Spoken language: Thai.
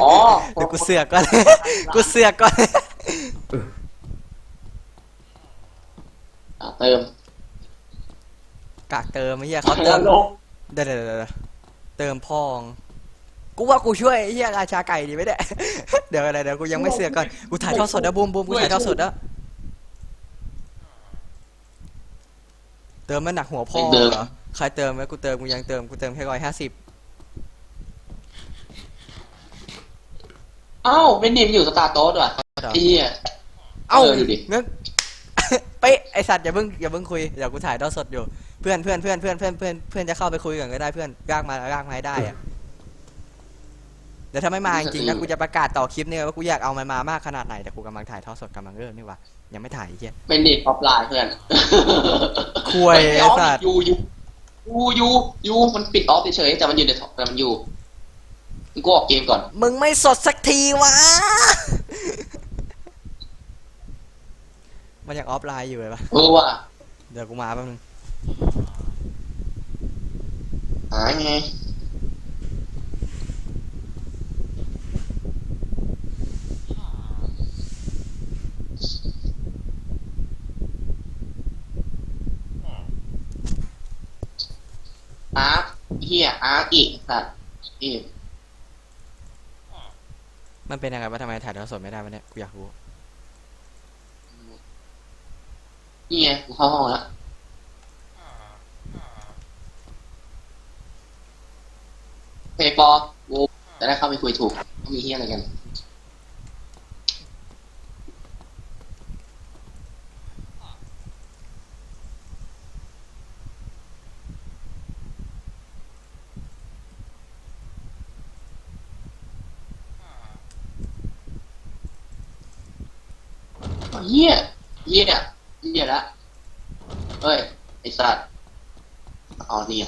อ๋อเดี๋ยวกูเสือกก่อน กูเสือกก่อน อะเติมกากเติมไอ้เหี้ยเขาเติม ลงเดี๋ยวเดี๋ยวเดี๋ยวเดี๋ยวเติมพอง กูว่ากูช่วยไอ้เหี้ยราชาไก่ดีไหมเนี่ย เดี๋ยวอะไรเดี๋ยวกูยังไม่เสือกก่อน กูถ่ายทอดสดนะบูมบูมกูถ่ายทอดสดนะเติมมันหนักหัวพ่อเหรอ ใครเติมไหมกูเติมกูยังเติมกูเติมแค่ร้อยห้าสิบ อ้าเป็นดิมอยู่สตาร์โต๊ดว่ะไอ้เหี้ยเอ้าเออดูดิ งั้น เป๊ะไอสัตว์อย่าเพิ่งอย่าเพิ่งคุยเดี๋ยวกูถ่ายทอดสดอยู่ เพื่อนเพื่อนเพื่อนเพื่อนเพื่อนเพื่อนเพื่อนจะเข้าไปคุยกันก็ได้เพื่อนยากมายากมาให้ได้อะเดี๋ยวถ้าไม่มาจริงๆนะกูจะประกาศต่อคลิปเนี่ยว่ากูอยากเอามันมามากขนาดไหนแต่กูกำลังถ่ายทอดสดกำลังเริ่มนี่หว่ายังไม่ถ่ายไอ้เหี้ยเป็นดิมออฟไลน์เพื่อนคุยไอ้สัตว์ ยูยูยูยูยูมันปิดออฟเฉยๆแต่มันอยู่ในแต่มันอยู่มึง กูออกเกมก่อน มึงไม่สดสักทีวะ มันยังออฟไลน์อยู่เลยปะเออว่ะเดี๋ยวกูมาแป๊บนึง หาไงอาร์คเฮียอาร์คอีกสัตว์อีก มันเป็นยังไงวะทำไมถ่ายทอดสดไม่ได้วะเนี่ยกูอยากรู้นี่ไงกูเข้าห้องแล้วเพย์ปอกูจะได้เข้าไปคุยถูกว่ามีเฮียอะไรกัน เงี้ยเงี้ยเฮียละเฮ้ยไอสัตว์เอาเนี่ย